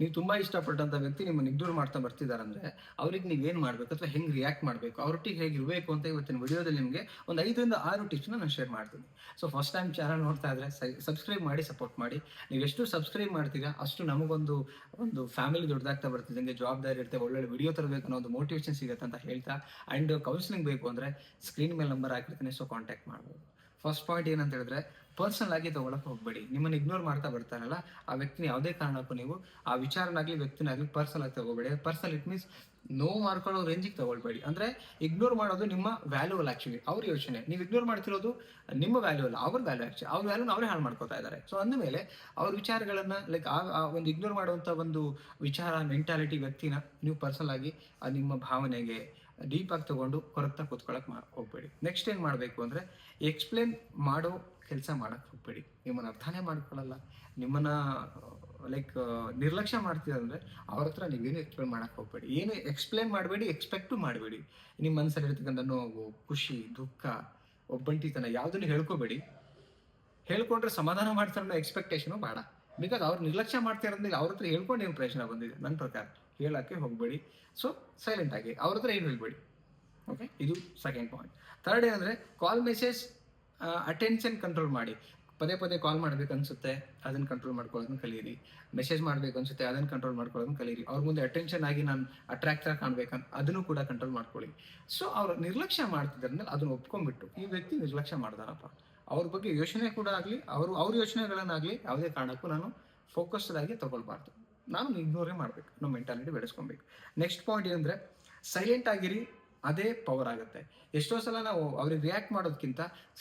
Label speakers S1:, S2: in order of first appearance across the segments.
S1: ನೀವು ತುಂಬಾ ಇಷ್ಟಪಟ್ಟಂತ ವ್ಯಕ್ತಿ ನಿಮ್ಮನ್ನ ಇಗ್ನೋರ್ ಮಾಡ್ತಾ ಬರ್ತಿದ್ದಾರೆ ಅಂದ್ರೆ ಅವ್ರಿಗೆ ನೀವು ಏನ್ ಮಾಡ್ಬೇಕು ಅಥವಾ ಹೆಂಗ್ ರಿಯಾಕ್ಟ್ ಮಾಡ್ಬೇಕು, ಅವ್ರೊಟ್ಟಿಗೆ ಹೇಗೆ ಇರಬೇಕು ಅಂತ ಇವತ್ತಿನ ವಿಡಿಯೋದಲ್ಲಿ ನಿಮಗೆ ಒಂದು ಐದರಿಂದ ಆರು ಟಿಪ್ಸ್ ನಾನು ಶೇರ್ ಮಾಡ್ತೀನಿ. ಸೊ ಫಸ್ಟ್ ಟೈಮ್ ಚಾನಲ್ ನೋಡ್ತಾ ಇದ್ರೆ ಸಬ್ಸ್ಕ್ರೈಬ್ ಮಾಡಿ ಸಪೋರ್ಟ್ ಮಾಡಿ. ನೀವು ಎಷ್ಟು ಸಬ್ಸ್ಕ್ರೈಬ್ ಮಾಡ್ತೀರಾ ಅಷ್ಟು ನಮಗೊಂದು, ಒಂದು ಫ್ಯಾಮಿಲಿ ದೊಡ್ಡದಾಗ್ತಾ ಬರ್ತಿದ್ದಂಗೆ ಜವಾಬ್ದಾರಿ ಇರುತ್ತೆ, ಒಳ್ಳೊಳ್ಳೆ ವಿಡಿಯೋ ತರಬೇಕು ಅನ್ನೋ ಒಂದು ಮೋಟಿವೇಶನ್ ಸಿಗುತ್ತೆ ಅಂತ ಹೇಳ್ತಾ. ಅಂಡ್ ಕೌನ್ಸಿಲಿಂಗ್ ಬೇಕು ಅಂದ್ರೆ ಸ್ಕ್ರೀನ್ ಮೇಲೆ ನಂಬರ್ ಹಾಕಿರ್ತೀನಿ ಸೊ ಕಾಂಟ್ಯಾಕ್ಟ್ ಮಾಡ್ಬೋದು. ಫಸ್ಟ್ ಪಾಯಿಂಟ್ ಏನಂತ ಹೇಳಿದ್ರೆ ಪರ್ಸನಲ್ ಆಗಿ ತಗೊಳಕ್ ಹೋಗ್ಬೇಡಿ. ನಿಮ್ಮನ್ನ ಇಗ್ನೋರ್ ಮಾಡ್ತಾ ಬರ್ತಾರಲ್ಲ, ಆ ವ್ಯಕ್ತಿನ ಯಾವುದೇ ಕಾರಣಕ್ಕೂ ನೀವು ಆ ವಿಚಾರನಾಗ್ಲಿ ವ್ಯಕ್ತಿನಾಗ್ಲಿ ಪರ್ಸನಲ್ ಆಗಿ ತಗೋಬೇಡಿ. ಪರ್ಸನಲ್ ಇಟ್ ಮೀನ್ಸ್ ನೋವು ಮಾಡ್ಕೊಳ್ಳೋ ರೇಂಜಿಗೆ ತಗೊಳ್ಬೇಡಿ. ಅಂದ್ರೆ ಇಗ್ನೋರ್ ಮಾಡೋದು ನಿಮ್ಮ ವ್ಯಾಲ್ಯೂಲ್ ಆಕ್ಚುಲಿ ಅವ್ರ ಯೋಚನೆ. ನೀವು ಇಗ್ನೋರ್ ಮಾಡ್ತಿರೋದು ನಿಮ್ಮ ವ್ಯಾಲ್ಯೂ ಅಲ್ಲ, ಅವ್ರ ವ್ಯಾಲ್ಯೂ ಆಕ್ಚುಲಿ ಅವ್ರ ವ್ಯಾಲ್ಯೂನ ಅವರೇ ಹಾಳು ಮಾಡ್ಕೋತಾ ಇದ್ದಾರೆ. ಸೊ ಅಂದಮೇಲೆ ಅವ್ರ ವಿಚಾರಗಳನ್ನ ಲೈಕ್ ಆ ಒಂದು ಇಗ್ನೋರ್ ಮಾಡುವಂತ ಒಂದು ವಿಚಾರ ಮೆಂಟಾಲಿಟಿ ವ್ಯಕ್ತಿನ ನೀವು ಪರ್ಸನಲ್ ಆಗಿ ನಿಮ್ಮ ಭಾವನೆಗೆ ಡೀಪ್ ಆಗಿ ತಗೊಂಡು ಹೊರತ ಕೂತ್ಕೊಳ್ಳೋಕೆ ಮಾ ಹೋಗ್ಬೇಡಿ. ನೆಕ್ಸ್ಟ್ ಏನು ಮಾಡಬೇಕು ಅಂದ್ರೆ ಎಕ್ಸ್ಪ್ಲೇನ್ ಮಾಡೋ ಕೆಲಸ ಮಾಡಕ್ ಹೋಗ್ಬೇಡಿ. ನಿಮ್ಮನ್ನು ಅರ್ಥನೇ ಮಾಡ್ಕೊಳ್ಳಲ್ಲ ನಿಮ್ಮನ್ನು ಲೈಕ್ ನಿರ್ಲಕ್ಷ್ಯ ಮಾಡ್ತಿದ್ರೆ ಅವ್ರ ಹತ್ರ ನೀವೇನು ಎಕ್ಸ್ಪ್ಲೇನ್ ಮಾಡಕ್ ಹೋಗ್ಬೇಡಿ. ಏನು ಎಕ್ಸ್ಪ್ಲೇನ್ ಮಾಡಬೇಡಿ ಎಕ್ಸ್ಪೆಕ್ಟು ಮಾಡಬೇಡಿ. ನಿಮ್ಮ ಮನಸ್ಸಲ್ಲಿ ಇರ್ತಕ್ಕಂಥ ನೋವು, ಖುಷಿ, ದುಃಖ, ಒಬ್ಬಂಟಿತನ ಯಾವುದನ್ನು ಹೇಳ್ಕೋಬೇಡಿ. ಹೇಳ್ಕೊಂಡ್ರೆ ಸಮಾಧಾನ ಮಾಡ್ತಾರೆ ಎಕ್ಸ್ಪೆಕ್ಟೇಷನ್ ಎಕ್ಸ್ಪೆಕ್ಟೇಷನು ಬೇಡ. ಬಿಕಾಸ್ ಅವ್ರು ನಿರ್ಲಕ್ಷ್ಯ ಮಾಡ್ತಿರೋದ್ರಲ್ಲಿ ಅವ್ರ ಹತ್ರ ಹೇಳ್ಕೊಂಡು ಏನು ಪ್ರಯೋಜನ ಬಂದಿದೆ? ನನ್ನ ಪ್ರಕಾರ ಹೇಳಕ್ಕೆ ಹೋಗಬೇಡಿ. ಸೊ ಸೈಲೆಂಟ್ ಆಗಿ ಅವ್ರ ಹತ್ರ ಏನು ಹೇಳ್ಬೇಡಿ? ಓಕೆ ಇದು ಸೆಕೆಂಡ್ ಪಾಯಿಂಟ್ ಥರ್ಡ್ ಏನಂದರೆ ಕಾಲ್ ಮೆಸೇಜ್ ಅಟೆನ್ಷನ್ ಕಂಟ್ರೋಲ್ ಮಾಡಿ. ಪದೇ ಪದೇ ಕಾಲ್ ಮಾಡ್ಬೇಕು ಅನ್ಸುತ್ತೆ, ಅದನ್ನ ಕಂಟ್ರೋಲ್ ಮಾಡ್ಕೊಳ್ಳೋದನ್ನ ಕಲೀರಿ ಮೆಸೇಜ್ ಮಾಡ್ಬೇಕು ಅನ್ಸುತ್ತೆ, ಅದನ್ನ ಕಂಟ್ರೋಲ್ ಮಾಡ್ಕೊಳ್ಳೋದನ್ನ ಕಲೀರಿ ಅವ್ರ ಮುಂದೆ ಅಟೆನ್ಷನ್ ಆಗಿ ನಾನು ಅಟ್ರಾಕ್ಟ್ ಆಗಿ ಕಾಣ್ಬೇಕಂತ ಅದನ್ನು ಕೂಡ ಕಂಟ್ರೋಲ್ ಮಾಡ್ಕೊಳ್ಳಿ. ಸೊ ಅವ್ರು ನಿರ್ಲಕ್ಷ್ಯ ಮಾಡ್ತಿದ್ರೆ ಅದನ್ನ ಒಪ್ಕೊಂಡ್ಬಿಟ್ಟು, ಈ ವ್ಯಕ್ತಿ ನಿರ್ಲಕ್ಷ್ಯ ಮಾಡ್ದಾರಪ್ಪ ಅವ್ರ ಬಗ್ಗೆ ಯೋಚನೆ ಕೂಡ ಆಗಲಿ, ಅವರು, ಅವ್ರ ಯೋಚನೆಗಳನ್ನಾಗಲಿ ಯಾವುದೇ ಕಾರಣಕ್ಕೂ ನಾನು ಫೋಕಸ್ಡ್ ಆಗಿ ತಗೊಳ್ಬಾರ್ದು. ನಾನು ಇಗ್ನೋರೇ ಮಾಡಬೇಕು, ನಮ್ಮ ಮೆಂಟಾಲಿಟಿ ಬೆಳೆಸ್ಕೊಬೇಕು. ನೆಕ್ಸ್ಟ್ ಪಾಯಿಂಟ್ ಏನಂದರೆ ಸೈಲೆಂಟ್ ಆಗಿರಿ, ಅದೇ ಪವರ್ ಆಗುತ್ತೆ. ಎಷ್ಟೋ ಸಲ ನಾವು ಅವ್ರಿಗೆ ರಿಯಾಕ್ಟ್ ಮಾಡೋದಕ್ಕಿಂತ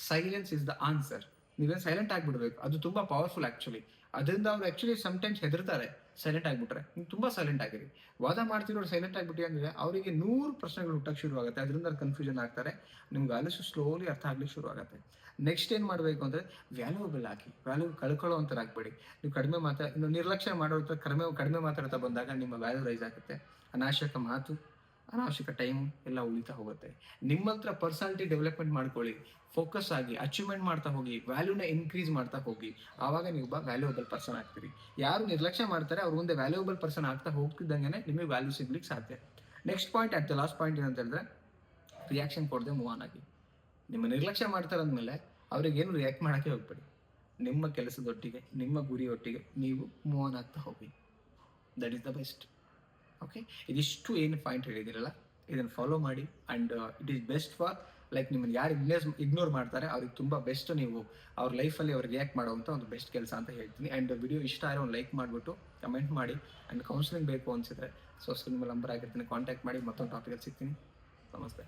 S1: ಸೈಲೆನ್ಸ್ ಇಸ್ ದ ಆನ್ಸರ್ ನೀವೇನು ಸೈಲೆಂಟ್ ಆಗಿಬಿಡ್ಬೇಕು. ಅದು ತುಂಬಾ ಪವರ್ಫುಲ್ ಆಕ್ಚುಲಿ ಅದರಿಂದ ಅವ್ರು ಆಕ್ಚುಲಿ ಟೈಮ್ಸ್ ಹೆದರ್ತಾರೆ ಸೈಲೆಂಟ್ ಆಗಿಬಿಟ್ರೆ. ನೀವು ತುಂಬಾ ಸೈಲೆಂಟ್ ಆಗಿರಿ. ವಾದ ಮಾಡ್ತಿರೋರು ಸೈಲೆಂಟ್ ಆಗ್ಬಿಟ್ಟಿ ಅಂದ್ರೆ ಅವರಿಗೆ ನೂರು ಪ್ರಶ್ನೆಗಳು ಹುಟ್ಟಕ್ಕೆ ಶುರು ಆಗುತ್ತೆ ಅದರಿಂದ ಕನ್ಫ್ಯೂಷನ್ ಆಗ್ತಾರೆ. ನಿಮ್ಗೆ ವ್ಯಾಲ್ಯೂಸ್ ಸ್ಲೋಲಿ ಅರ್ಥ ಆಗ್ಲಿಕ್ಕೆ ಶುರು ಆಗುತ್ತೆ ನೆಕ್ಸ್ಟ್ ಏನ್ ಮಾಡಬೇಕು ಅಂದ್ರೆ ವ್ಯಾಲ್ಯೂಬಲ್ ಹಾಕಿ. ವ್ಯಾಲ್ಯೂ ಕಳ್ಕೊಳ್ಳೋ ಅಂತ ಆಗ್ಬೇಡಿ. ನೀವು ಕಡಿಮೆ ಮಾತಾ ಇನ್ನು ನಿರ್ಲಕ್ಷ್ಯ ಮಾಡೋ ಕಡಿಮೆ ಕಡಿಮೆ ಮಾತಾಡ್ತಾ ಬಂದಾಗ ನಿಮ್ಮ ವ್ಯಾಲ್ಯೂ ರೈಸ್ ಆಗುತ್ತೆ. ಅನಾಶಕ ಮಾತು. ಅನಾವಶ್ಯಕ ಟೈಮ್ ಎಲ್ಲ ಉಳಿತಾ ಹೋಗುತ್ತೆ. ನಿಮ್ಮ ಹತ್ರ ಪರ್ಸನಾಲಿಟಿ ಡೆವಲಪ್ಮೆಂಟ್ ಮಾಡ್ಕೊಳ್ಳಿ. ಫೋಕಸ್ ಆಗಿ ಅಚೀವ್ಮೆಂಟ್ ಮಾಡ್ತಾ ಹೋಗಿ ವ್ಯಾಲ್ಯೂನ ಇನ್ಕ್ರೀಸ್ ಮಾಡ್ತಾ ಹೋಗಿ. ಆವಾಗ ನೀವು ಒಬ್ಬ ವ್ಯಾಲ್ಯೂಬಲ್ ಪರ್ಸನ್ ಆಗ್ತೀರಿ. ಯಾರು ನಿರ್ಲಕ್ಷ್ಯ ಮಾಡ್ತಾರೆ, ಅವ್ರ ಮುಂದೆ ವ್ಯಾಲ್ಯೂಬಲ್ ಪರ್ಸನ್ ಆಗ್ತಾ ಹೋಗ್ತಿದ್ದಂಗೆ ನಿಮಗೆ ವ್ಯಾಲ್ಯೂ ಸಿಗ್ಲಿಕ್ಕೆ ಸಾಧ್ಯ. Next point at the last point ಏನಂತ ಹೇಳಿದ್ರೆ ರಿಯಾಕ್ಷನ್ ಕೊಡದೆ ಮೂವ್ ಆನ್ ಆಗಿ. ನಿಮ್ಮ ನಿರ್ಲಕ್ಷ್ಯ ಮಾಡ್ತಾರೆ ಅಂದಮೇಲೆ ಅವ್ರಿಗೆ ಏನು ರಿಯಾಕ್ಟ್ ಮಾಡೋಕ್ಕೆ ಹೋಗ್ಬೇಡಿ. ನಿಮ್ಮ ಕೆಲಸದೊಟ್ಟಿಗೆ, ನಿಮ್ಮ ಗುರಿಯೊಟ್ಟಿಗೆ ನೀವು ಮೂವ್ ಆನ್ ಆಗ್ತಾ ಹೋಗಿ. That is the best okay ಇದಿಷ್ಟು ಏನು ಪಾಯಿಂಟ್ ಹೇಳಿದಿರಲ್ಲ? ಇದನ್ನು ಫಾಲೋ ಮಾಡಿ and it is best for like ನಿಮ್ಮನ್ನು ಯಾರು ಇಗ್ನೇಸ್ ಇಗ್ನೋರ್ ಮಾಡ್ತಾರೆ, ಅವ್ರಿಗೆ ತುಂಬ ಬೆಸ್ಟ್ ನೀವು ಅವ್ರ ಲೈಫಲ್ಲಿ ಅವ್ರು ರಿಯಾಕ್ಟ್ ಮಾಡುವಂಥ ಒಂದು ಬೆಸ್ಟ್ ಕೆಲಸ ಅಂತ ಹೇಳ್ತೀನಿ. ಆ್ಯಂಡ್ ವಿಡಿಯೋ ಇಷ್ಟ ಆದರೆ ಒಂದು ಲೈಕ್ ಮಾಡಿಬಿಟ್ಟು ಕಮೆಂಟ್ ಮಾಡಿ ಆ್ಯಂಡ್ ಕೌನ್ಸಿಲಿಂಗ್ ಬೇಕು ಅನಿಸಿದ್ರೆ ಸೊ ಮೇಲೆ ನಂಬರ್ ಆಗಿರ್ತೀನಿ. ಕಾಂಟ್ಯಾಕ್ಟ್ ಮಾಡಿ ಮತ್ತೊಂದು ಟಾಪಿಕಲ್ಲಿ ಸಿಗ್ತೀನಿ. ನಮಸ್ತೆ.